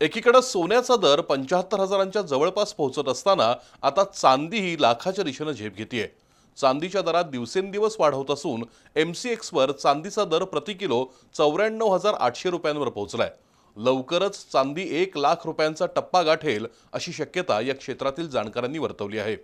एकीकडे सोन्याचा दर पंच्याहत्तर हजारांच्या जवळपास पोहोचत असताना आता चांदी ही लाखाच्या दिशेनं झेप घेतीये. चांदीच्या दरात दिवसेंदिवस वाढ होत असून एम सी एक्सवर चांदीचा दर प्रति किलो चौऱ्याण्णव हजार आठशे रुपयांवर पोहोचलाय. लवकरच चांदी एक लाख रुपयांचा टप्पा गाठेल अशी शक्यता या क्षेत्रातील जाणकारांनी वर्तवली आहे.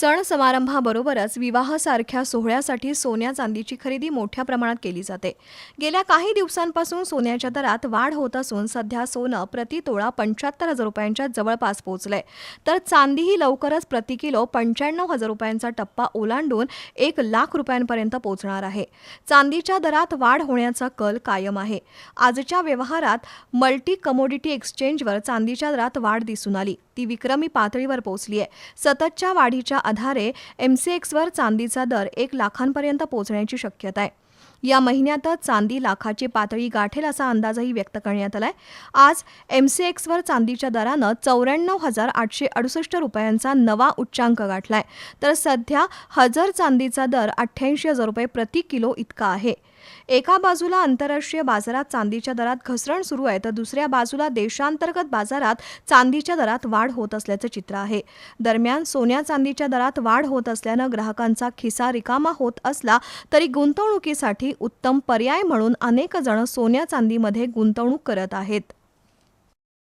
सण समारंभाबरोबरच विवाहासारख्या सोहळ्यासाठी सोन्या चांदीची खरेदी मोठ्या प्रमाणात केली जाते. गेल्या काही दिवसांपासून सोन्याच्या दरात वाढ होत असून सध्या सोनं प्रति तोळा पंच्याहत्तर हजार रुपयांच्या जवळपास पोहोचलंय. तर चांदीही लवकरच प्रति किलो पंच्याण्णव हजार रुपयांचा टप्पा ओलांडून एक लाख रुपयांपर्यंत पोहोचणार आहे. चांदीच्या दरात वाढ होण्याचा कल कायम आहे. आजच्या व्यवहारात मल्टी कमोडिटी एक्सचेंजवर चांदीच्या दरात वाढ दिसून आली. ती विक्रमी पातळीवर पोहोचली आहे सततच्या वाढीच्या आधारे एमसीएक्सवर चांदीचा दर एक लाखांपर्यंत पोहोचण्याची शक्यता आहे. या महिन्यातच चांदी लाखाची पातळी गाठेल असा अंदाजही व्यक्त करण्यात आलाय. आज एमसीएक्सवर चांदीच्या दरानं चौऱ्याण्णव हजार आठशे अडुसष्ट रुपयांचा नवा उच्चांक गाठलाय. तर सध्या हजर चांदीचा दर अठ्ठ्याऐंशी हजार रुपये प्रति किलो इतका आहे. एका बाजूला आंतरराष्ट्रीय बाजारात चांदीच्या दरात घसरण सुरू आहे तर दुसऱ्या बाजूला देशांतर्गत बाजारात चांदीच्या दरात वाढ होत असल्याचं चित्र आहे. दरम्यान सोन्या चांदीच्या दरात वाढ होत असल्यानं ग्राहकांचा खिसा रिकामा होत असला तरी गुंतवणुकीसाठी उत्तम पर्याय म्हणून अनेक जण सोन्या चांदीमध्ये गुंतवणूक करत आहेत.